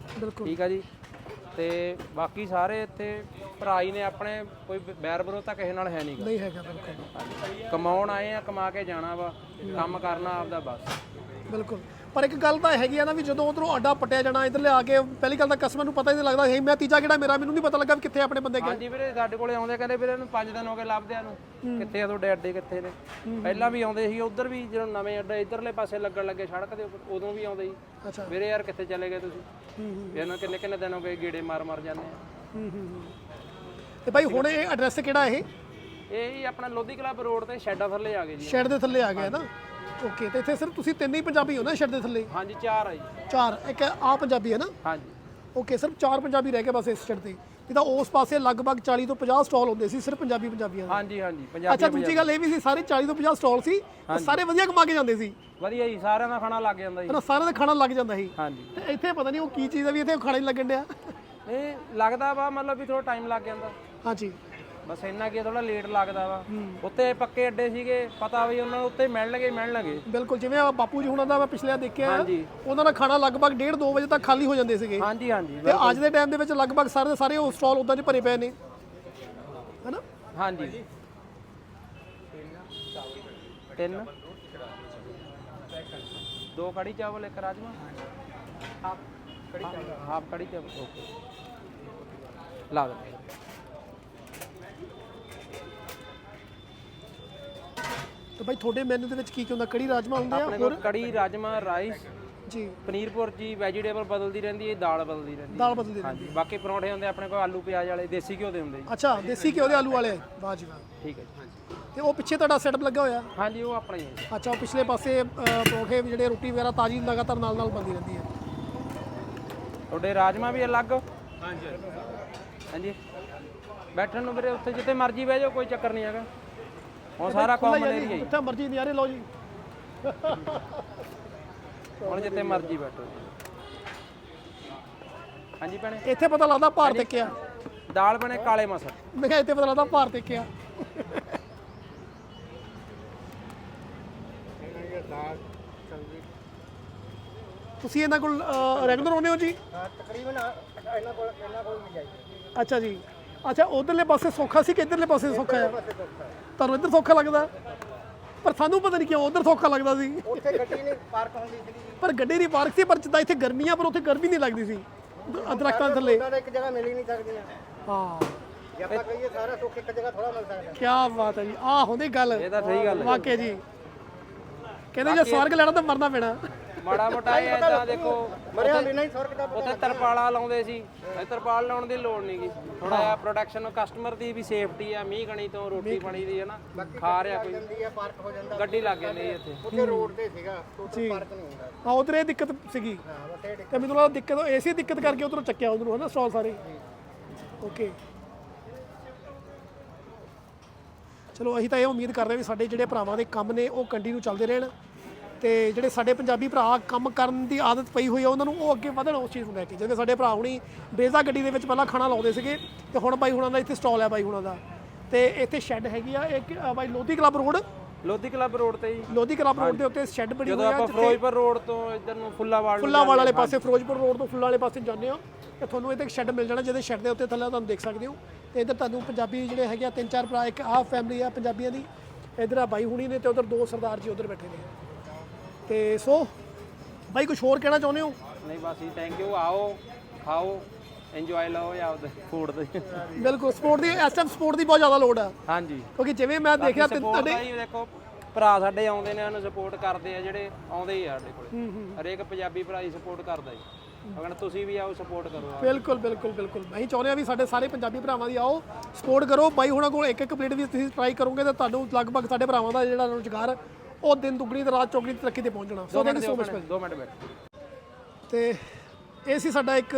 Speaker 4: ਠੀਕ ਆ ਜੀ? ਤੇ ਬਾਕੀ ਸਾਰੇ ਇੱਥੇ ਭਰਾ ਹੀ ਨੇ ਆਪਣੇ ਕੋਈ ਬੈਰ ਵਿਰੋਧ ਤਾਂ ਕਿਸੇ ਨਾਲ ਹੈ ਨਹੀਂ
Speaker 1: ਨਹੀਂ ਹੈਗਾ ਬਿਲਕੁਲ।
Speaker 4: ਕਮਾਉਣ ਆਏ ਆ ਕਮਾ ਕੇ ਜਾਣਾ ਵਾ ਕੰਮ ਕਰਨਾ ਆਪਦਾ ਬਸ।
Speaker 1: ਬਿਲਕੁਲ। ਪਰ ਇੱਕ ਗੱਲ ਤਾਂ ਹੈਗੀ ਆ ਨਾ ਵੀ ਜਦੋਂ ਉਧਰੋਂ ਅੱਡਾ ਪਟਿਆ ਜਾਣਾ ਇਧਰ ਲਿਆ ਕੇ ਪਹਿਲੀ ਗੱਲ ਤਾਂ ਕਸਟਮਰ ਨੂੰ ਪਤਾ ਹੀ ਨਹੀਂ ਲੱਗਦਾ ਹੈ ਮੈਂ ਤੀਜਾ ਕਿਹੜਾ ਮੇਰਾ ਮੈਨੂੰ ਨਹੀਂ ਪਤਾ ਲੱਗਾ ਵੀ ਕਿੱਥੇ ਆਪਣੇ ਬੰਦੇ ਗਏ।
Speaker 4: ਹਾਂਜੀ ਵੀਰੇ ਸਾਡੇ ਕੋਲੇ ਆਉਂਦੇ ਕਹਿੰਦੇ ਵੀਰੇ ਇਹਨੂੰ 5 ਦਿਨ ਹੋ ਗਏ ਲੱਭਦਿਆਂ ਨੂੰ। ਕਿੱਥੇ ਆ ਤੁਹਾਡੇ ਅੱਡੇ ਕਿੱਥੇ ਨੇ? ਪਹਿਲਾਂ ਵੀ ਆਉਂਦੇ ਸੀ ਉਧਰ ਵੀ ਜਦੋਂ ਨਵੇਂ ਅੱਡੇ ਇਧਰਲੇ ਪਾਸੇ ਲੱਗਣ ਲੱਗੇ ਸੜਕ ਦੇ ਉੱਪਰ ਉਦੋਂ ਵੀ ਆਉਂਦੇ ਸੀ।
Speaker 1: ਅੱਛਾ।
Speaker 4: ਵੀਰੇ ਯਾਰ ਕਿੱਥੇ ਚਲੇ ਗਏ ਤੁਸੀਂ? ਇਹਨਾਂ ਕਿੰਨੇ ਕਿੰਨੇ ਦਿਨ ਹੋ ਗਏ ਗੇੜੇ ਮਾਰ ਮਾਰ ਜਾਂਦੇ ਆ।
Speaker 1: ਤੇ ਭਾਈ ਹੁਣ ਇਹ ਐਡਰੈਸ ਕਿਹੜਾ ਇਹ?
Speaker 4: ਇਹ ਹੀ ਆਪਣਾ ਲੋਧੀ ਕਲੱਬ ਰੋਡ ਤੇ ਸ਼ੈਡਾਂ ਥੱਲੇ ਆ ਗਏ ਜੀ।
Speaker 1: ਸ਼ੈਡ ਦੇ ਥੱਲੇ ਆ ਗਿਆ ਨਾ? ਓਕੇ ਤੇ ਇੱਥੇ ਸਿਰਫ ਤੁਸੀਂ ਤਿੰਨ ਹੀ ਪੰਜਾਬੀ ਹੋ ਨਾ ਸ਼ੈਡ ਦੇ ਥੱਲੇ?
Speaker 4: ਹਾਂਜੀ ਚਾਰ ਆ ਜੀ।
Speaker 1: ਚਾਰ ਇੱਕ ਆ ਪੰਜਾਬੀ ਹੈ ਨਾ?
Speaker 4: ਹਾਂਜੀ।
Speaker 1: ਓਕੇ ਸਿਰਫ ਚਾਰ ਪੰਜਾਬੀ ਰਹਿ ਗਏ ਬਸ ਇਸ ਸ਼ੈਡ ਤੇ। ਤਾਂ ਉਸ ਪਾਸੇ ਲਗਭਗ 40 ਤੋਂ 50 ਸਟਾਲ ਹੁੰਦੇ ਸੀ ਸਿਰਫ ਪੰਜਾਬੀ ਪੰਜਾਬੀਆਂ ਦੇ।
Speaker 4: ਹਾਂਜੀ ਹਾਂਜੀ ਪੰਜਾਬੀ
Speaker 1: ਅੱਛਾ ਦੂਜੀ ਗੱਲ ਇਹ ਵੀ ਸੀ ਸਾਰੇ 40 ਤੋਂ 50 ਸਟਾਲ ਸੀ ਤੇ ਸਾਰੇ ਵਧੀਆ ਕਮਾ ਕੇ ਜਾਂਦੇ ਸੀ।
Speaker 4: ਵਧੀਆ ਜੀ ਸਾਰਿਆਂ ਦਾ ਖਾਣਾ ਲੱਗ ਜਾਂਦਾ ਜੀ।
Speaker 1: ਹਨਾ ਸਾਰਿਆਂ ਦਾ ਖਾਣਾ ਲੱਗ ਜਾਂਦਾ ਸੀ।
Speaker 4: ਹਾਂਜੀ।
Speaker 1: ਤੇ ਇੱਥੇ ਪਤਾ ਨਹੀਂ ਉਹ ਕੀ ਚੀਜ਼ ਆ ਵੀ ਇੱਥੇ ਖਾਣਾ ਹੀ ਲੱਗਣ ਡਿਆ।
Speaker 4: ਇਹ ਲੱਗਦਾ ਵਾ ਮਤਲਬ ਵੀ ਥੋੜਾ ਟਾਈਮ ਲੱਗ ਜਾਂਦਾ।
Speaker 1: ਹਾਂਜੀ।
Speaker 4: ਬਸ ਇੰਨਾ ਕੀ ਥੋੜਾ ਲੇਟ ਲੱਗਦਾ ਵਾ। ਉੱਤੇ ਪੱਕੇ ਅੱਡੇ ਸੀਗੇ ਪਤਾ ਵੀ ਉਹਨਾਂ ਨੂੰ ਉੱਤੇ ਮਿਲਣਗੇ ਹੀ ਮਿਲਣਗੇ।
Speaker 1: ਬਿਲਕੁਲ ਜਿਵੇਂ ਆ ਬਾਪੂ ਜੀ ਹੁਣਾਂ ਦਾ ਮੈਂ ਪਿਛਲੇ ਦੇਖਿਆ
Speaker 4: ਹਾਂਜੀ।
Speaker 1: ਉਹਨਾਂ ਦਾ ਖਾਣਾ ਲਗਭਗ 1.5 2 ਵਜੇ ਤੱਕ ਖਾਲੀ ਹੋ ਜਾਂਦੇ ਸੀਗੇ।
Speaker 4: ਹਾਂਜੀ ਹਾਂਜੀ
Speaker 1: ਤੇ ਅੱਜ ਦੇ ਟਾਈਮ ਦੇ ਵਿੱਚ ਲਗਭਗ ਸਾਰੇ ਦੇ ਸਾਰੇ ਉਹ ਸਟਾਲ ਉਦਾਂ 'ਚ ਭਰੇ ਪਏ ਨੇ। ਹੈਨਾ?
Speaker 4: ਹਾਂਜੀ। ਤਿੰਨ। ਦੋ ਕੜੀ ਚਾਵਲ ਇੱਕ ਰਾਜਮਾ। ਹਾਫ ਕੜੀ ਚਾਵਲ। ਹਾਫ ਕੜੀ ਚਾਵਲ ਓਕੇ। ਲਾ ਦੇ
Speaker 1: ਤੇ ਭਾਈ ਤੁਹਾਡੇ ਮੈਨੂ ਦੇ ਵਿੱਚ ਕੀ ਕੀ ਹੁੰਦਾ? ਕੜੀ ਰਾਜਮਾ ਹੁੰਦੇ ਆ
Speaker 4: ਆਪਣੇ ਕੋਲ ਕੜੀ ਰਾਜਮਾ ਰਾਈਸ
Speaker 1: ਜੀ।
Speaker 4: ਪਨੀਰ ਭੁਰਜੀ ਵੈਜੀਟੇਬਲ ਬਦਲਦੀ ਰਹਿੰਦੀ ਹੈ ਦਾਲ ਬਦਲਦੀ ਰਹਿੰਦੀ ਹੈ।
Speaker 1: ਦਾਲ ਬਦਲਦੀ ਰਹਿੰਦੀ
Speaker 4: ਹਾਂਜੀ ਬਾਕੀ ਪਰੌਂਠੇ ਹੁੰਦੇ ਆਪਣੇ ਕੋਲ ਆਲੂ ਪਿਆਜ਼ ਵਾਲੇ ਦੇਸੀ ਘਿਓ ਦੇ ਹੁੰਦੇ ਜੀ।
Speaker 1: ਅੱਛਾ ਦੇਸੀ ਘਿਓ ਦੇ ਆਲੂ ਵਾਲੇ। ਵਾਹ ਜੀ ਵਾਹ।
Speaker 4: ਠੀਕ ਹੈ ਜੀ।
Speaker 1: ਤੇ ਉਹ ਪਿੱਛੇ ਤੁਹਾਡਾ ਸੈਟਅਪ ਲੱਗਾ ਹੋਇਆ?
Speaker 4: ਹਾਂਜੀ ਉਹ ਆਪਣਾ ਹੀ ਹੈ ਜੀ।
Speaker 1: ਅੱਛਾ ਉਹ ਪਿਛਲੇ ਪਾਸੇ ਅ, ਪਰੌਂਠੇ ਵੀ ਜਿਹੜੇ ਰੋਟੀ ਵਗੈਰਾ ਤਾਜ਼ੀ ਲਗਾਤਾਰ ਨਾਲ ਨਾਲ ਬਣਦੀ ਰਹਿੰਦੀ ਹੈ।
Speaker 4: ਤੁਹਾਡੇ ਰਾਜਮਾ ਵੀ ਅਲੱਗ? ਹਾਂਜੀ। ਹਾਂਜੀ। ਬੈਠਣ ਨੂੰ ਵੀਰੇ ਉੱਥੇ ਜਿੱਥੇ ਮਰਜ਼ੀ ਬਹਿ ਜਾਓ ਕੋਈ ਚੱਕਰ ਨਹੀਂ ਹੈਗਾ। ਹੁਣ ਸਾਰਾ ਕਾਮਨ ਏਰੀਆ ਹੀ
Speaker 1: ਜਿੱਥੇ ਮਰਜ਼ੀ ਨਿਆਰੇ ਲਓ ਜੀ।
Speaker 4: ਹੁਣ ਜਿੱਥੇ ਮਰਜ਼ੀ ਬੈਠੋ ਹਾਂਜੀ ਭੈਣੇ?
Speaker 1: ਇੱਥੇ ਪਤਾ ਲੱਗਦਾ ਭਾਰ ਤੇ ਕਿਆ
Speaker 4: ਦਾਲ ਬਣੇ ਕਾਲੇ ਮਸਰ।
Speaker 1: ਮੈਂ ਕਿਹਾ ਇੱਥੇ ਪਤਾ ਲੱਗਦਾ ਭਾਰ ਤੇ ਕਿਆ ਤੁਸੀਂ ਇਹਨਾਂ ਕੋਲ ਰੈਗੂਲਰ ਆਉਂਦੇ ਹੋ ਜੀ?
Speaker 3: ਤਕਰੀਬਨ ਇਹਨਾਂ ਕੋਲ ਇਹਨਾਂ ਕੋਲ ਵੀ ਜਾਈਏ
Speaker 1: ਅੱਛਾ ਜੀ। ਅੱਛਾ ਉਧਰਲੇ ਪਾਸੇ ਸੌਖਾ ਸੀ ਕਿ ਇਧਰਲੇ ਪਾਸੇ ਸੌਖਾ ਆ? ਤੁਹਾਨੂੰ ਇੱਧਰ ਸੌਖਾ ਲੱਗਦਾ? ਪਰ ਸਾਨੂੰ ਪਤਾ ਨਹੀਂ ਕਿਉਂ ਉਧਰ ਸੌਖਾ ਲੱਗਦਾ ਸੀ।
Speaker 3: ਉੱਥੇ ਗੱਡੀ ਨਹੀਂ ਪਾਰਕ ਹੁੰਦੀ ਸੀ।
Speaker 1: ਪਰ ਗੱਡੀ ਦੀ ਪਾਰਕ ਸੀ ਪਰ ਜਿੱਦਾਂ ਇੱਥੇ ਗਰਮੀਆਂ ਪਰ ਉੱਥੇ ਗਰਮੀ ਨਹੀਂ ਲੱਗਦੀ ਸੀ। ਦ- ਦਰੱਖਤਾਂ ਦੇ ਥੱਲੇ
Speaker 3: ਉਹਨਾਂ ਦਾ ਇੱਕ ਜਗ੍ਹਾ ਮਿਲ ਹੀ ਨਹੀਂ ਸਕਦੀਆਂ।
Speaker 1: ਹਾਂ।
Speaker 3: ਜੇ ਆਪਾਂ ਕਹੀਏ ਸਾਰਾ ਸੁੱਖ ਇੱਕ ਜਗ੍ਹਾ ਥੋੜਾ ਮਿਲ ਸਕਦਾ।
Speaker 1: ਕੀ ਬਾਤ ਹੈ ਜੀ। ਆਹ ਹੁੰਦੀ ਗੱਲ।
Speaker 4: ਇਹ ਤਾਂ ਸਹੀ ਗੱਲ ਹੈ।
Speaker 1: ਵਾਕਿਆ ਜੀ। ਕਹਿੰਦੇ ਜੇ ਸਵਰਗ ਲੈਣਾ ਤਾਂ ਮਰਨਾ ਪੈਣਾ।
Speaker 4: ਮਾੜਾ ਮੋਟਾ ਇਹ ਏਦਾਂ ਦੇਖੋ
Speaker 3: ਮਰਿਆ ਵੀ ਨਹੀਂ ਸਵਰਗ ਦਾ
Speaker 4: ਉੱਥੇ ਤਰਪਾਲਾ ਲਾਉਂਦੇ ਸੀ। ਇਹ ਤਰਪਾਲ ਲਾਉਣ ਦੀ ਲੋੜ ਨਹੀਂਗੀ ਥੋੜਾ ਜਿਹਾ ਪ੍ਰੋਟੈਕਸ਼ਨ ਕਸਟਮਰ ਦੀ ਵੀ ਸੇਫਟੀ ਆ ਮੀਂਹ ਕਣੀ ਤੋਂ ਰੋਟੀ ਪਾਣੀ ਦੀ ਹੈ ਨਾ ਖਾ ਰਿਹਾ ਕੋਈ।
Speaker 3: ਜਾਂਦੀ ਹੈ ਪਾਰਕ ਹੋ ਜਾਂਦਾ।
Speaker 4: ਗੱਡੀ ਲੱਗ ਜਾਂਦੀ ਹੈ ਇੱਥੇ।
Speaker 3: ਉੱਥੇ ਰੋਡ ਤੇ ਸੀਗਾ ਉੱਥੇ ਪਾਰਕ ਨਹੀਂ ਹੁੰਦਾ।
Speaker 1: ਹਾਂ ਉਧਰ ਇਹ ਦਿੱਕਤ ਸੀਗੀ।
Speaker 3: ਹਾਂ ਬਸ ਇਹ
Speaker 1: ਤੇ ਮੈਨੂੰ ਲੱਗਦਾ ਦਿੱਕਤ ਏਸੀ ਦਿੱਕਤ ਕਰਕੇ ਉਧਰੋਂ ਚੱਕਿਆ ਉਧਰੋਂ ਹਨਾ ਸਟਾਲ ਸਾਰੇ। ਓਕੇ ਚਲੋ ਅਸੀਂ ਤਾਂ ਇਹ ਉਮੀਦ ਕਰਦੇ ਹਾਂ ਵੀ ਸਾਡੇ ਜਿਹੜੇ ਭਰਾਵਾਂ ਦੇ ਕੰਮ ਨੇ ਉਹ ਕੰਟੀਨਿਊ ਚੱਲਦੇ ਰਹਿਣ। ਤੇ ਜਿਹੜੇ ਸਾਡੇ ਪੰਜਾਬੀ ਭਰਾ ਕੰਮ ਕਰਨ ਦੀ ਆਦਤ ਪਈ ਹੋਈ ਆ ਉਹਨਾਂ ਨੂੰ ਉਹ ਅੱਗੇ ਵਧਣ ਉਸ ਚੀਜ਼ ਨੂੰ ਲੈ ਕੇ। ਜਿਵੇਂ ਸਾਡੇ ਭਰਾ ਹੁਣੀ ਬੇਜ਼ਾ ਗੱਡੀ ਦੇ ਵਿੱਚ ਪਹਿਲਾਂ ਖਾਣਾ ਲਾਉਂਦੇ ਸੀਗੇ ਤੇ ਹੁਣ ਬਾਈ ਹੁਣਾਂ ਦਾ ਇੱਥੇ ਸਟਾਲ ਹੈ ਬਾਈ ਹੁਣਾਂ ਦਾ। ਤੇ ਇੱਥੇ ਸ਼ੈੱਡ ਹੈਗੀ ਆ ਇੱਕ ਬਾਈ Lodhi club road.
Speaker 4: Lodhi club road ਤੇ ਜੀ।
Speaker 1: ਲੋਧੀ ਕਲੱਬ ਰੋਡ ਦੇ ਉੱਤੇ ਸ਼ੈੱਡ ਬਣੀ
Speaker 4: ਜਦੋਂ
Speaker 1: ਹੋਈ ਆ
Speaker 4: ਆਪਾਂ
Speaker 1: ਜਿੱਥੇ
Speaker 4: ਫਿਰੋਜ਼ਪੁਰ ਰੋਡ ਤੋਂ ਇੱਧਰ ਨੂੰ ਫੁੱਲਾਵਾਲ ਨੂੰ
Speaker 1: ਫੁੱਲਾਂ ਵਾਲੇ ਪਾਸੇ ਫਿਰੋਜ਼ਪੁਰ ਰੋਡ ਤੋਂ ਫੁੱਲਾਂ ਵਾਲੇ ਪਾਸੇ ਜਾਂਦੇ ਹੋ ਤੇ ਤੁਹਾਨੂੰ ਇੱਥੇ ਇੱਕ ਸ਼ੈੱਡ ਮਿਲ ਜਾਣਾ ਜਿਹਦੇ ਸ਼ੈੱਡ ਦੇ ਉੱਤੇ ਥੱਲੇ ਤੁਹਾਨੂੰ ਦੇਖ ਸਕਦੇ ਹੋ। ਤੇ ਇੱਧਰ ਤੁਹਾਨੂੰ ਪੰਜਾਬੀ ਜਿਹੜੇ ਹੈਗੇ ਆ ਤਿੰਨ ਚਾਰ ਭਰਾ ਇੱਕ ਆਹ ਫੈਮਿਲੀ ਆ ਪੰਜਾਬੀਆਂ ਦੀ। ਇੱਧਰ ਆ ਬਾਈ ਹੁਣੀ ਨੇ ਤੇ ਉਧਰ ਦੋ ਸਰਦਾਰ ਜੀ ਉਧਰ ਬੈਠੇ ਨੇ। ਤੇ ਸੋ ਬਾਈ ਕੁਝ ਹੋਰ ਕਹਿਣਾ ਚਾਹੁੰਦੇ ਹੋ?
Speaker 4: ਨਹੀਂ ਬਸ ਜੀ ਥੈਂਕ ਯੂ ਆਓ ਖਾਓ ਇੰਜੋਏ ਲਓ ਜਾਂ ਉਹਦੇ ਫੂਡ ਤੇ।
Speaker 1: ਬਿਲਕੁਲ ਸਪੋਰਟ ਦੀ ਇਸ ਟਾਈਮ ਸਪੋਰਟ ਦੀ ਬਹੁਤ ਜ਼ਿਆਦਾ ਲੋੜ ਆ।
Speaker 4: ਹਾਂਜੀ।
Speaker 1: ਕਿਉਂਕਿ ਜਿਵੇਂ ਮੈਂ ਦੇਖਿਆ ਤੇ ਤੁਹਾਡੇ
Speaker 4: ਦਾ ਦੇਖੋ ਭਰਾ ਸਾਡੇ ਆਉਂਦੇ ਨੇ ਉਹਨੂੰ ਸਪੋਰਟ ਕਰਦੇ ਆ ਜਿਹੜੇ ਆਉਂਦੇ ਹੀ ਆ ਸਾਡੇ ਕੋਲੇ। ਹਰੇਕ ਪੰਜਾਬੀ ਭਰਾ ਹੀ ਸਪੋਰਟ ਕਰਦਾ ਜੀ। ਅਗਰ ਤੁਸੀਂ ਵੀ ਆਓ ਸਪੋਰਟ ਕਰੋ
Speaker 1: ਬਿਲਕੁਲ ਬਿਲਕੁਲ ਬਿਲਕੁਲ। ਅਸੀਂ ਚਾਹੁੰਦੇ ਆ ਵੀ ਸਾਡੇ ਸਾਰੇ ਪੰਜਾਬੀ ਭਰਾਵਾਂ ਦੀ ਆਓ ਸਪੋਰਟ ਕਰੋ। ਬਾਈ ਹੁਣਾਂ ਕੋਲ ਇੱਕ ਇੱਕ ਪਲੇਟ ਵੀ ਤੁਸੀਂ ਟਰਾਈ ਕਰੋਗੇ ਤਾਂ ਤੁਹਾਨੂੰ ਲਗਭਗ ਸਾਡੇ ਭਰਾਵਾਂ ਦਾ ਜਿਹੜਾ ਰੁਜ਼ਗਾਰ ਉਹ ਦਿਨ ਦੁੱਗਣੀ ਤੇ ਰਾਤ ਚੌਗਣੀ ਤਰੱਕੀ ਤੇ ਪਹੁੰਚਣਾ। So thank you so much
Speaker 4: ਦੋ ਮਿੰਟ ਬੈਠ।
Speaker 1: ਤੇ ਇਹ ਸੀ ਸਾਡਾ ਇੱਕ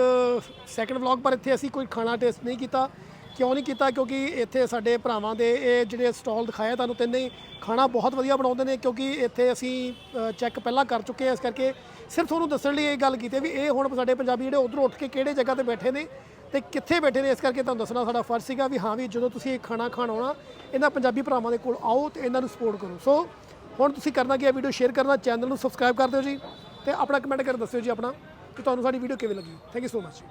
Speaker 1: ਸੈਕੰਡ ਵਲੌਗ ਪਰ ਇੱਥੇ ਅਸੀਂ ਕੋਈ ਖਾਣਾ ਟੇਸਟ ਨਹੀਂ ਕੀਤਾ ਕਿਉਂ ਨਹੀਂ ਕੀਤਾ ਕਿਉਂਕਿ ਇੱਥੇ ਸਾਡੇ ਭਰਾਵਾਂ ਦੇ ਇਹ ਜਿਹੜੇ ਸਟਾਲ ਦਿਖਾਇਆ ਤੁਹਾਨੂੰ ਤਿੰਨੇ ਹੀ ਖਾਣਾ ਬਹੁਤ ਵਧੀਆ ਬਣਾਉਂਦੇ ਨੇ ਕਿਉਂਕਿ ਇੱਥੇ ਅਸੀਂ ਚੈੱਕ ਪਹਿਲਾਂ ਕਰ ਚੁੱਕੇ ਹਾਂ ਇਸ ਕਰਕੇ ਸਿਰਫ ਤੁਹਾਨੂੰ ਦੱਸਣ ਲਈ ਇਹ ਗੱਲ ਕੀਤੀ ਵੀ ਇਹ ਹੁਣ ਸਾਡੇ ਪੰਜਾਬੀ ਜਿਹੜੇ ਉਧਰੋਂ ਉੱਠ ਕੇ ਕਿਹੜੇ ਜਗ੍ਹਾ ਤੇ ਬੈਠੇ ਨੇ ਤੇ ਕਿੱਥੇ ਬੈਠੇ ਨੇ ਇਸ ਕਰਕੇ ਤੁਹਾਨੂੰ ਦੱਸਣਾ ਸਾਡਾ ਫਰਜ਼ ਸੀਗਾ ਵੀ ਹਾਂ ਵੀ ਜਦੋਂ ਤੁਸੀਂ ਇਹ ਖਾਣਾ ਖਾਣ ਆਉਣਾ ਇਹਨਾਂ ਪੰਜਾਬੀ ਭਰਾਵਾਂ ਦੇ ਕੋਲ ਆਓ ਤੇ ਇਹਨਾਂ ਨੂੰ ਸਪੋਰਟ ਕਰੋ। ਸੋ ਹੁਣ ਤੁਸੀਂ ਕਰਨਾ ਕੀ ਹੈ? ਵੀਡੀਓ ਸ਼ੇਅਰ ਕਰਨਾ ਚੈਨਲ ਨੂੰ ਸਬਸਕ੍ਰਾਈਬ ਕਰ ਦਿਓ ਜੀ ਤੇ ਆਪਣਾ ਕਮੈਂਟ ਕਰਕੇ ਦੱਸਿਓ ਜੀ ਆਪਣਾ ਕਿ ਤੁਹਾਨੂੰ ਸਾਡੀ ਵੀਡੀਓ ਕਿਵੇਂ ਲੱਗੀ। Thank you so much